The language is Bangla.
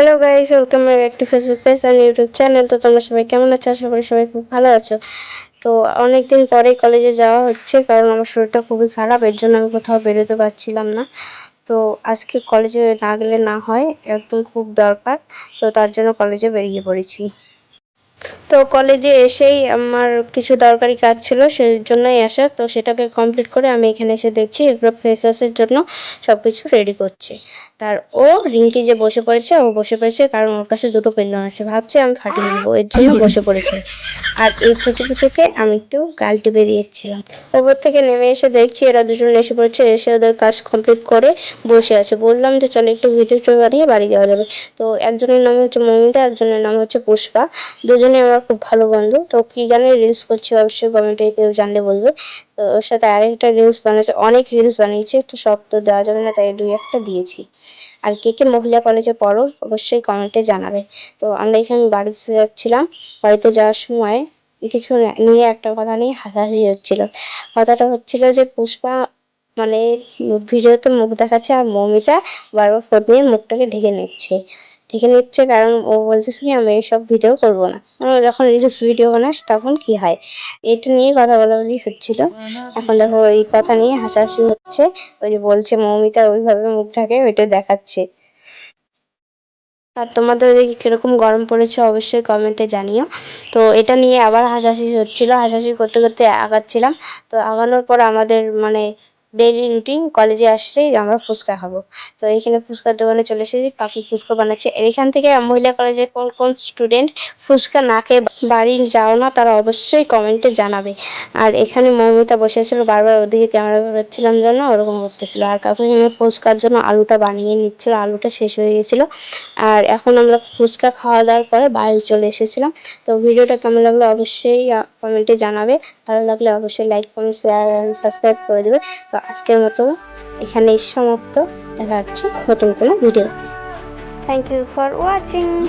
Hello guys welcome back to Facebook page R YouTube channel তো তোমরা সবাই কেমন আছো? আশা করি সবাই খুব ভালো আছো। তো অনেক দিন পরেই কলেজে যাওয়া হচ্ছে, কারণ আমার শরীরটা খুবই খারাপ, এর জন্য আমি কোথাও বেরোতে পারছিলাম না। তো আজকে কলেজে না গেলে না হয়, একদম খুব দরকার। তো তার জন্য কলেজে বেরিয়ে পড়েছি। তো কলেজে এসেই আমার কিছু দরকারি কাজ ছিল সেই জন্যই আসা। তো সেটাকে কমপ্লিট করে আমি এখানে এসে দেখছি এগুলো ফ্রেশার্সের জন্য সব কিছু রেডি করছে। তার ও রিঙ্কি যে বসে পড়েছে ও বসে পড়েছে কারণ ওর কাছে দুটো পেন্ডন আছে। ভাবছে আমি ফাটিয়ে নেব এর জন্য বসে পড়েছে। আর এই ফুচু ফুচুকে আমি একটু গাল টিপে দিয়েছিলাম। ওপর থেকে নেমে এসে দেখছি এরা দুজন এসে পড়েছে এসে ওদের কাজ কমপ্লিট করে বসে আছে। বললাম যে চলো একটু ভিডিও বানিয়ে বাড়ি যাওয়া যাবে। তো একজনের নাম হচ্ছে মমিতা একজনের নাম হচ্ছে পুষ্পা। দুজনে আমার খুব ভালো বন্ধু। তো কী জানে রিলস করছি অবশ্যই কমেন্টে কেউ জানলে বলবে। তো ওর সাথে আরেকটা রিলস বানাচ্ছে অনেক রিলস বানিয়েছে তো সব তো দেওয়া যাবে না তাই দুই একটা দিয়েছি। আর কে কে মহিলা কলেজে পড়ো অবশ্যই কমেন্টে জানাবে। তো আমরা এখানে বাড়িতে যাচ্ছিলাম। বাড়িতে যাওয়ার সময় কিছু নিয়ে একটা কথা নিয়ে হাসাহাসি হচ্ছিল। কথাটা হচ্ছিল যে, পুষ্পা মানে ভিডিওতে মুখ দেখাচ্ছে আর মৌমিতা বারবার ফোন নিয়ে মুখটাকে ঢেকে নিচ্ছে। ঢেকে নিচ্ছে, কারণ ও বলতেছে কি, আমি এইসব ভিডিও করব না। মানে যখন রিলস ভিডিও বানাস তখন কি হয়? এটা নিয়ে কথা বলাবলি হচ্ছিল। এখন দেখো এই কথা নিয়ে হাসাহাসি হচ্ছে। ওই যে বলছে, মৌমিতা ওইভাবে মুখটাকে ওইটা দেখাচ্ছে। আর তোমাদের ওদিকে কীরকম গরম পড়েছে, অবশ্যই কমেন্টে জানিও। তো এটা নিয়ে আবার হাসাহাসি হচ্ছিল। হাসাহাসি করতে করতে আগাচ্ছিলাম। তো আগানোর পর আমাদের মানে ডেইলি রুটিন কলেজে আসলেই আমরা ফুচকা খাব। তো এইখানে ফুচকার দোকানে চলে এসেছি, কাকু ফুচকা বানাচ্ছে। এখান থেকে মহিলা কলেজের কোন কোন স্টুডেন্ট ফুচকা না খেয়ে বাড়ি যাও না, তারা অবশ্যই কমেন্টে জানাবে। আর এখানে মৌমিতা বসেছিল বারবার ওদিকে ক্যামেরা করছিলাম জন্য ওরকম করতেছিল। আর কাকু ফুচকার জন্য আলুটা বানিয়ে নিচ্ছিল, আলুটা শেষ হয়ে গেছিল। আর এখন আমরা ফুচকা খাওয়া দাওয়ার পরে বাড়ি চলে এসেছিলাম। তো ভিডিওটা কেমন লাগল অবশ্যই কমেন্টে জানাবে। ভালো লাগলে অবশ্যই লাইক কমেন্ট শেয়ার সাবস্ক্রাইব করে দেবে। তো আজকের মতো এখানেই সমাপ্ত। দেখা যাচ্ছে নতুন কোনো video thank you for watching